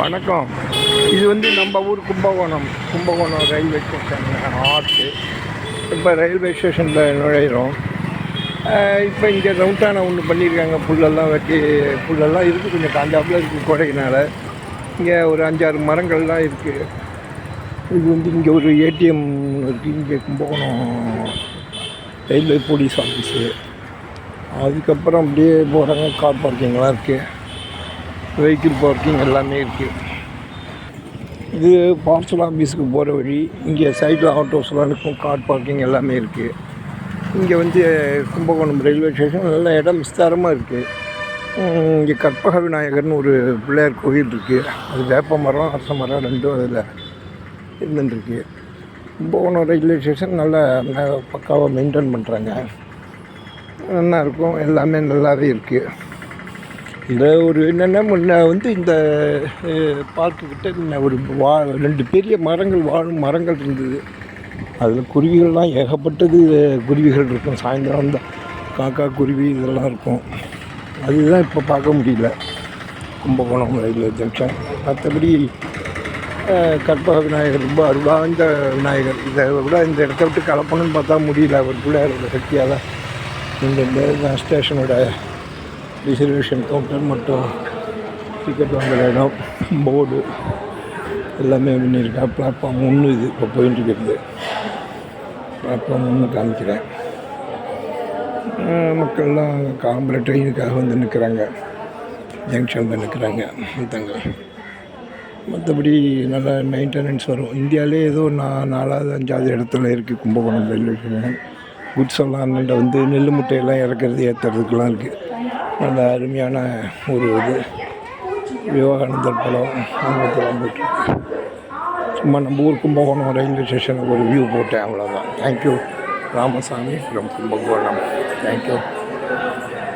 வணக்கம். இது வந்து நம்ம ஊர் கும்பகோணம். கும்பகோணம் ரயில்வே ஸ்டேஷன் ஆர்ட்டு இப்போ ரயில்வே ஸ்டேஷனில் நுழையிறோம். இப்போ இங்கே ரவுண்டான ஒன்று பண்ணியிருக்காங்க புல்லெல்லாம் வெட்டி புல்லெல்லாம் இருக்குது கொஞ்சம் காஞ்சாப்பில் இருக்குது கோடையினால் இங்கே ஒரு அஞ்சாறு மரங்கள்லாம் இருக்குது இது வந்து இங்கே ஒரு ஏடிஎம் இருக்குது இங்கே கும்பகோணம் ரயில்வே போலீஸ் ஆஃபீஸு. அதுக்கப்புறம் அப்படியே போகிறாங்க கார் பார்க்கிங்லாம் இருக்குது வெஹிக்கிள் பார்க்கிங் எல்லாமே இருக்குது இது பார்சல் ஆஃபீஸுக்கு போகிற வழி. இங்கே சைடில் ஆட்டோஸ்லாம் இருக்கும். கார் பார்க்கிங் எல்லாமே இருக்குது இங்கே வந்து கும்பகோணம் ரயில்வே ஸ்டேஷன் நல்ல இடம் விஸ்தாரமாக இருக்குது இங்கே கற்பக விநாயகர்னு ஒரு பிள்ளையார் கோயில் இருக்குது அது வேப்ப மரம் அரச மரம் ரெண்டும் அதில் இருந்துருக்கு கும்பகோணம் ரயில்வே ஸ்டேஷன் நல்லா பக்காவாக மெயின்டைன் பண்ணுறாங்க நல்லா இருக்கும். எல்லாமே நல்லாவே இருக்குது இந்த ஒரு என்னென்னா முன்ன வந்து இந்த பார்க்குக்கிட்ட முன்ன ஒரு வா ரெண்டு பெரிய மரங்கள் வாழும் மரங்கள் இருந்தது. அதில் குருவிகள்லாம் ஏகப்பட்டது குருவிகள் இருக்கும். சாயந்தரம் தான் காக்கா குருவி இதெல்லாம் இருக்கும். அதுதான் இப்போ பார்க்க முடியல. கும்பகோணம் ரயில்வே ஜங்ஷன் மற்றபடி கற்பக விநாயகர் ரொம்ப அருளாய்ந்த விநாயகர். இதை விட இந்த இடத்த விட்டு கலப்பணும்னு பார்த்தா முடியல. அவர் பிள்ளையாரோட சக்தியால். இந்த ஸ்டேஷனோட ரிசர்வேஷன் கவுண்டர் மற்றும் டிக்கெட் வாங்குற இடம் போர்டு எல்லாமே பண்ணியிருக்கா பிளாட்ஃபார்ம் ஒன்று இது இப்போ போயிட்டு இருக்கிறது பிளாட்ஃபார்ம் ஒன்று காமிக்கிறேன். மக்கள்லாம் காம்பரை ட்ரெயினுக்காக வந்து நிற்கிறாங்க ஜங்ஷனில் நிற்கிறாங்க மற்றவங்க மற்றபடி நல்லா மெயின்டெனன்ஸ் வரும். இந்தியாவிலே ஏதோ நான் நாலாவது அஞ்சாவது இடத்துல இருக்குது கும்பகோணம் ரயில்வே ஸ்டேஷன். குட்ஸ் எல்லாம் வந்து நெல் முட்டையெல்லாம் இறக்குறது ஏற்றுறதுக்கெல்லாம் இருக்குது நல்ல அருமையான ஒரு இது. விவேகானந்தர் படம் ஆங்கிலத்தில் போட்டு சும்மா நம்ம ஊர் கும்பகோணம் ரயில்வே ஸ்டேஷனுக்கு ஒரு வியூ போட்டேன் அவ்வளோதான் thank you Ramasamy from Kumbakonam. Thank you